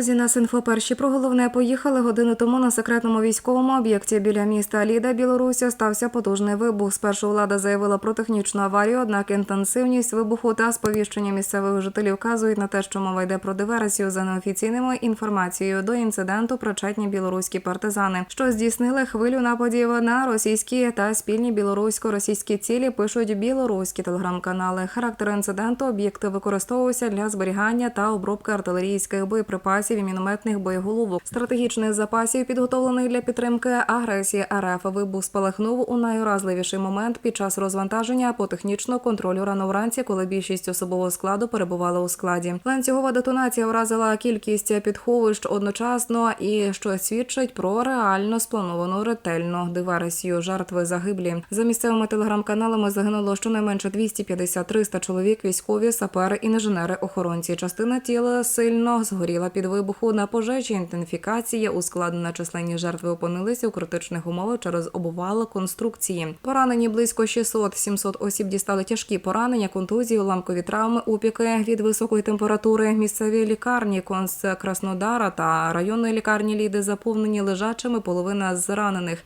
Друзі, нас інфо перші про головне поїхали годину тому на секретному військовому об'єкті біля міста Ліда, Білорусі, стався потужний вибух. Спершу влада заявила про технічну аварію, однак інтенсивність вибуху та сповіщення місцевих жителів вказують на те, що мова йде про диверсію за неофіційною інформацією. До інциденту причетні білоруські партизани, що здійснили хвилю нападів на російські та спільні білорусько-російські цілі. Пишуть білоруські телеграм-канали. Характер інциденту об'єкти використовувався для зберігання та обробки артилерійських боєприпасів і мінометних боєголовок, стратегічних запасів, підготовлених для підтримки агресії РФ. Вибух спалахнув у найуразливіший момент під час розвантаження по технічного контролю рано вранці, коли більшість особового складу перебувала у складі. Ланцюгова детонація вразила кількість підховищ одночасно і що свідчить про реально сплановану ретельну диверсію. Жертви загиблі за місцевими телеграм-каналами загинуло щонайменше 250-300 чоловік, військові, сапери, інженери, охоронці. Частина тіла сильно згоріла під вибуху пожежі. Інтенсифікація ускладнена численні жертви опинилися у критичних умовах через обвал конструкції. Поранені близько 600-700 осіб дістали тяжкі поранення, контузії, уламкові травми, опіки від високої температури. Місцеві лікарні Конс Краснодара та районної лікарні Ліди заповнені лежачими. Половина з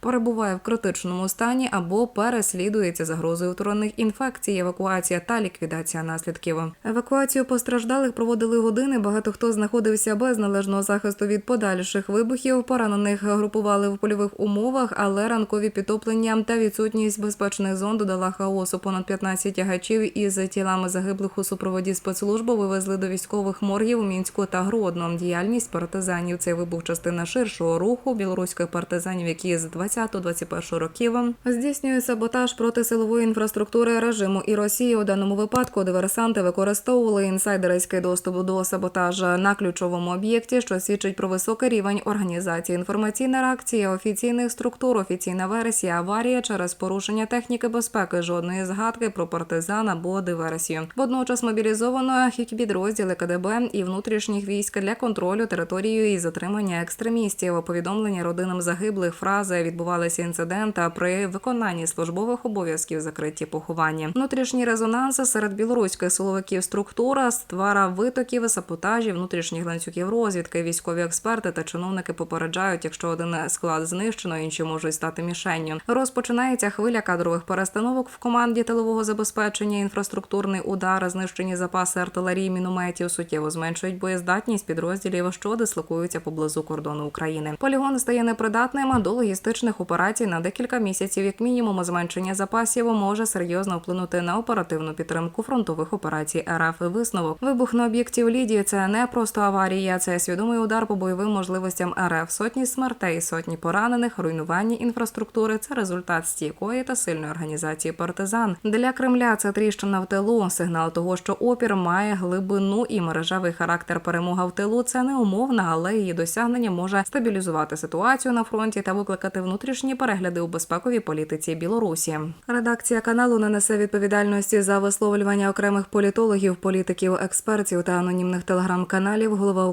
перебуває в критичному стані або переслідується загрозою утворених інфекцій, евакуація та ліквідація наслідків. Евакуацію постраждалих проводили години. Багато хто знаходився без належного захисту від подальших вибухів. Поранених групували в польових умовах, але ранкові підтоплення та відсутність безпечних зон додала хаосу. Понад 15 тягачів із тілами загиблих у супроводі спецслужби вивезли до військових моргів у мінську та Гродно. Діяльність партизанів цей вибух частина ширшого руху білоруських партизанів, які з 20-21 років здійснюють саботаж проти силової інфраструктури режиму і Росії. У даному випадку диверсанти використовували інсайдерський доступ до саботажа на ключовому об'єкті, що свідчить про високий рівень організації. Інформаційна реакція офіційних структур, офіційна версія аварія через порушення техніки безпеки. Жодної згадки про партизан або диверсію. Водночас мобілізовано підрозділи КДБ і внутрішніх військ для контролю територією і затримання екстремістів. Повідомлення родинам загиблих фрази відбувалися інцидента при виконанні службових обов'язків закриті поховання. Внутрішній резонанс серед білоруських силовиків структура ствара витоків, саботажів, внутрішніх ланцюгів розвідки. Військові експерти та чиновники попереджають, якщо один склад знищено, інші можуть стати мішенню. Розпочинається хвиля кадрових перестановок в команді тилового забезпечення. Інфраструктурний удар, знищені запаси артилерії, мінометів суттєво зменшують боєздатність підрозділів, що дислокуються поблизу кордону України. Полігон стає непридатним до логістичних операцій на декілька місяців. Як мінімум, зменшення запасів може серйозно вплинути на оперативну підтримку фронтових операцій РФ. Висновок вибух на об'єкті у Лідії це не просто аварія, це свідомий удар по бойовим можливостям РФ. Сотні смертей, сотні поранених, руйнування інфраструктури. Це результат стійкої та сильної організації партизан. Для Кремля це тріщина в тилу, сигнал того, що опір має глибину і мережевий характер. Перемога в тилу це не умовна, але її досягнення може стабілізувати ситуацію на фронті та викликати внутрішні перегляди у безпековій політиці Білорусі. Редакція каналу не несе відповідальності за висловлювання окремих політологів, політиків, експертів та анонімних телеграм-каналів. Голова у